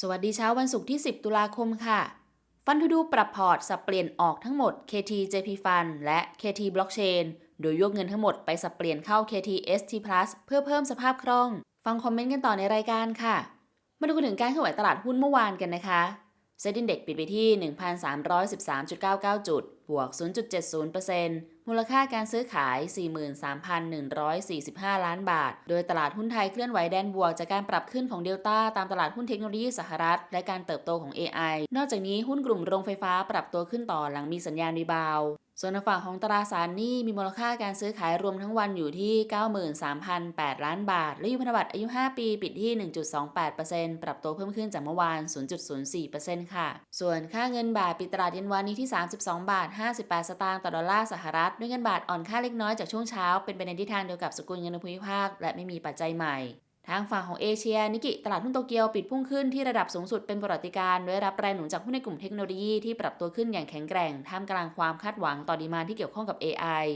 สวัสดีเช้าวันศุกร์ที่ 10 ตุลาคมค่ะ ฟันทูดูปรับพอร์ตสับเปลี่ยนออกทั้งหมด KT JP Fund และ KT Blockchain โดยยกเงินทั้งหมดไปสับเปลี่ยนเข้า KT ST Plus เพื่อเพิ่มสภาพคล่อง ฟังคอมเมนต์กันต่อในรายการค่ะ มาดูกันถึงการเคลื่อนไหวตลาดหุ้นเมื่อวานกันนะคะเซ็นดินเด็กปิดไปที่ 1,313.99 จุด บวก 0.70%มูลค่าการซื้อขาย 43,145 ล้านบาท โดยตลาดหุ้นไทยเคลื่อนไหวแดนบวกจากการปรับขึ้นของเดลต้าตามตลาดหุ้นเทคโนโลยีสหรัฐ และการเติบโตของ AI นอกจากนี้หุ้นกลุ่มโรงไฟฟ้าปรับตัวขึ้นต่อหลังมีสัญญาณรีบาวส่วนในฝั่งของตราสารหนี้มีมูลค่าการซื้อขายรวมทั้งวันอยู่ที่ 93,008 ล้านบาท และยูพันธบัตรอายุ 5 ปีปิดที่ 1.28%ปรับตัวเพิ่มขึ้นจากเมื่อวาน 0.04%ค่ะ ส่วนค่าเงินบาทปิดตลาดเย็นวันนี้ที่ 32 บาท58 สตางค์ต่อดอลลาร์สหรัฐ ด้วยเงินบาทอ่อนค่าเล็กน้อยจากช่วงเช้า เป็นไปในทิศทางเดียวกับสกุลเงินในภูมิภาค และไม่มีปัจจัยใหม่ ทางฝั่งของเอเชีย นิกิตลาดหุ้นโตเกียวปิดพุ่งขึ้นที่ระดับสูงสุดเป็นประวัติการณ์โดยรับแรงหนุนจากหุ้นในกลุ่มเทคโนโลยีที่ปรับตัวขึ้นอย่างแข็งแกร่งท่ามกลางความคาดหวังต่อดีมานที่เกี่ยวข้องกับ AI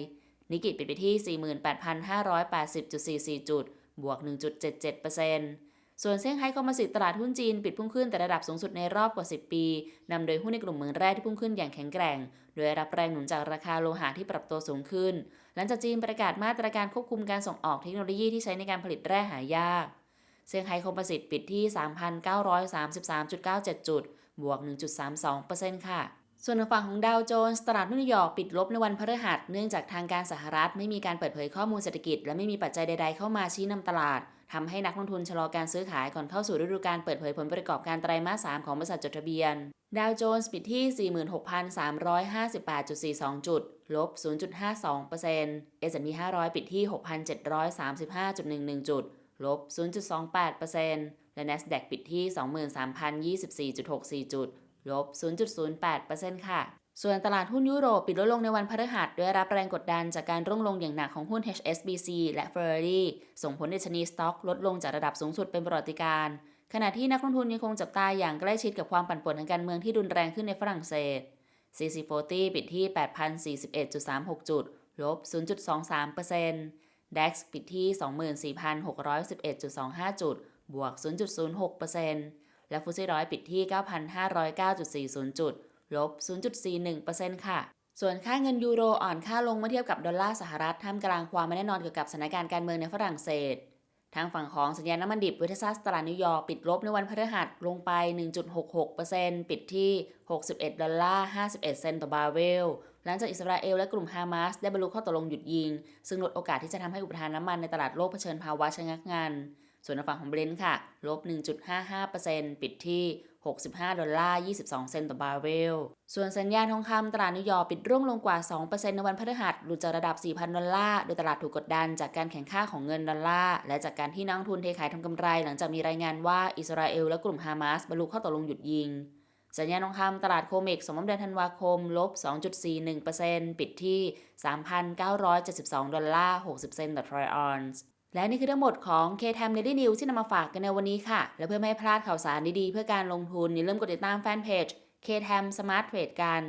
นิกิปิดไปที่ 48,580.44 จุด บวก 1.77% ส่วนเซี่ยงไฮ้คอมโพสิตตลาดหุ้นจีนปิดพุ่งขึ้นแต่ระดับสูงสุดในรอบกว่า 10 ปีนำโดยหุ้นในกลุ่มเมืองแร่ที่พุ่งขึ้นอย่างแข็งแกร่ง โดยรับแรงหนุนจากราคาโลหะที่ปรับตัวสูงขึ้น หลังจากจีนประกาศมาตรการควบคุมการส่งออกเทคโนโลยีที่ใช้ในการผลิตแร่หายาก เซี่ยงไฮ้คอมโพสิตปิดที่ 3,933.97 จุด บวก 1.32%ค่ะ ส่วนฝั่งของดาวโจนส์ตลาดนิวยอร์กปิดลบในวันพฤหัส เนื่องจากทางการสหรัฐไม่มีการเปิดเผยข้อมูลเศรษฐกิจ และไม่มีปัจจัยใด ๆ เข้ามาชี้นำตลาดทำให้นักลงทุนชะลอการซื้อขายก่อนเข้าสู่ฤดูการเปิดเผยผลประกอบการไตรมาส 3 ของบริษัทจดทะเบียน ดาวโจนส์ปิดที่ 46,358.42 จุด ลบ 0.52% S&P 500 ปิดที่ 6,735.11 จุด ลบ 0.28%และ NASDAQ ปิดที่ 23,024.64 จุด ลบ 0.08%ค่ะ ส่วนตลาดหุ้นยุโรปปิดลดลงในวันพฤหัสด้วยรับแรงกดดันจากการร่วงลงอย่างหนักของหุ้น HSBC และ Ferrari ส่งผลดัชนีสต็อกลดลงจากระดับสูงสุดเป็นประวัติการณ์ขณะที่นักลงทุนยังคงจับตาอย่างใกล้ชิดกับความปั่นป่วนทางการเมืองที่รุนแรงขึ้นในฝรั่งเศส CC40 ปิดที่ 8,041.36 จุด ลบ 0.23% DAX ปิดที่ 24,611.25 จุด บวก 0.06% และฟุตซี่ร้อยปิดที่ 9,509.40 จุด ลบ 0.41%ค่ะ ส่วนค่าเงินยูโรอ่อนค่าลงเมื่อเทียบกับดอลลาร์สหรัฐท่ามกลางความไม่แน่นอนเกี่ยวกับสถานการณ์การเมืองในฝรั่งเศส ทางฝั่งของสัญญาณน้ำมันดิบเวทซัสตลาดนิวยอร์กปิดลบในวันพฤหัสลงไป 1.66%ปิดที่ 61 ดอลลาร์ 51 เซนต์ต่อบาร์เรลหลังจากอิสราเอลและกลุ่มฮามาสได้บรรลุข้อตกลงหยุดยิง ซึ่งลดโอกาสที่จะทำให้อุปทานน้ำมันในตลาดโลกเผชิญภาวะชะงักงัน ส่วนฝั่งของเบรนท์ค่ะ ลบ 1.55%ปิดที่ 65 ดอลลาร์ 22 เซนต์ต่อบาร์เรล ส่วนสัญญาณทองคำตลาดนิวยอร์กปิดร่วงลงกว่า 2%ในวันพฤหัสหลุดจากระดับ 4,000 ดอลลาร์ โดยตลาดถูกกดดันจากการแข่งข้าของเงินดอลลาร์ และจากการที่นักทุนเทขายทำกำไรหลังจากมีรายงานว่าอิสราเอลและกลุ่มฮามาสบรรลุข้อตกลงหยุดยิง สัญญาณทองคำตลาดโคเมกสมมติเดือนธันวาคม ลบ 2.41%ปิดที่ 3,972 ดอลลาร์ 60 เซนต์ต่อทรอยออนซ์ และนี่คือทั้งหมดของ K-Time Daily News ที่นำมาฝากกันในวันนี้ค่ะ และเพื่อไม่ให้พลาดข่าวสารดีๆ เพื่อการลงทุนอย่าลืมกดติดตามแฟนเพจ K-Time Smart Trade กัน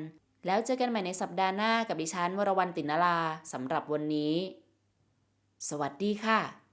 แล้วเจอกันใหม่ในสัปดาห์หน้ากับดิฉันวรวรรณตินนาราสำหรับวันนี้ สวัสดีค่ะ